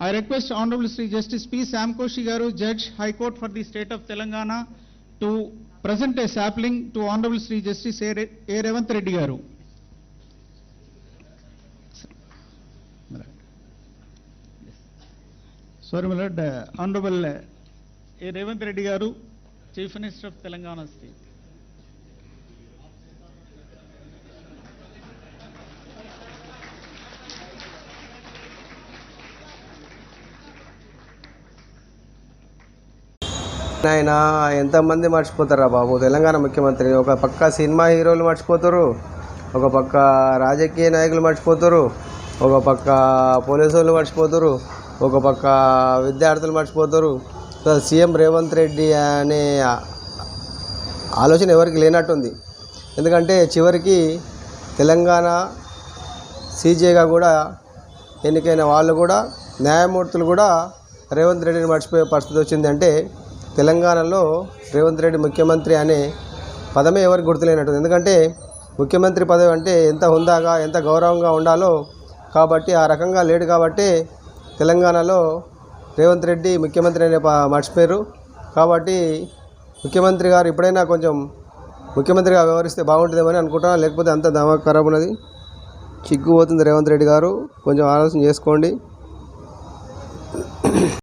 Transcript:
I request Honorable Sri Justice P. Sam Koshi Garu, Judge, High Court for the State of Telangana, to present a sapling to Honorable Sri Justice A. Re- A. Revanth Reddy Garu. Sorry, my lord, uh, Honorable uh, A. Revanth ఆయన ఎంతమంది మర్చిపోతారా బాబు? తెలంగాణ ముఖ్యమంత్రి ఒక పక్క cinema హీరోలు మర్చిపోతారు ఒక పక్క రాజకీయ నాయకులు మర్చిపోతారు ఒక పక్క పోలీసు వాళ్ళు మర్చిపోతారు ఒక పక్క విద్యార్థులు మర్చిపోతారు. సీఎం రేవంత్ రెడ్డి అనే ఆలోచన ఎవరికి లేనట్టుంది. ఎందుకంటే చివరికి తెలంగాణ సీజేగా కూడా ఎన్నికైన వాళ్ళు కూడా న్యాయమూర్తులు కూడా రేవంత్ రెడ్డిని మర్చిపోయే పరిస్థితి వచ్చింది అంటే తెలంగాణలో రేవంత్ రెడ్డి ముఖ్యమంత్రి అనే పదమే ఎవరికి గుర్తులేనట్టుంది. ఎందుకంటే ముఖ్యమంత్రి పదవి అంటే ఎంత హుందాగా ఎంత గౌరవంగా ఉండాలో కాబట్టి ఆ రకంగా లేడు కాబట్టి తెలంగాణలో రేవంత్ రెడ్డి ముఖ్యమంత్రి అనే మర్చిపోయారు. కాబట్టి ముఖ్యమంత్రి గారు ఇప్పుడైనా కొంచెం ముఖ్యమంత్రిగా వ్యవహరిస్తే బాగుంటుందేమని అనుకుంటున్నాను లేకపోతే అంత దమా ఖరాబ్ ఉన్నది? చిగ్గుపోతుంది రేవంత్ రెడ్డి గారు. కొంచెం ఆలోచన చేసుకోండి.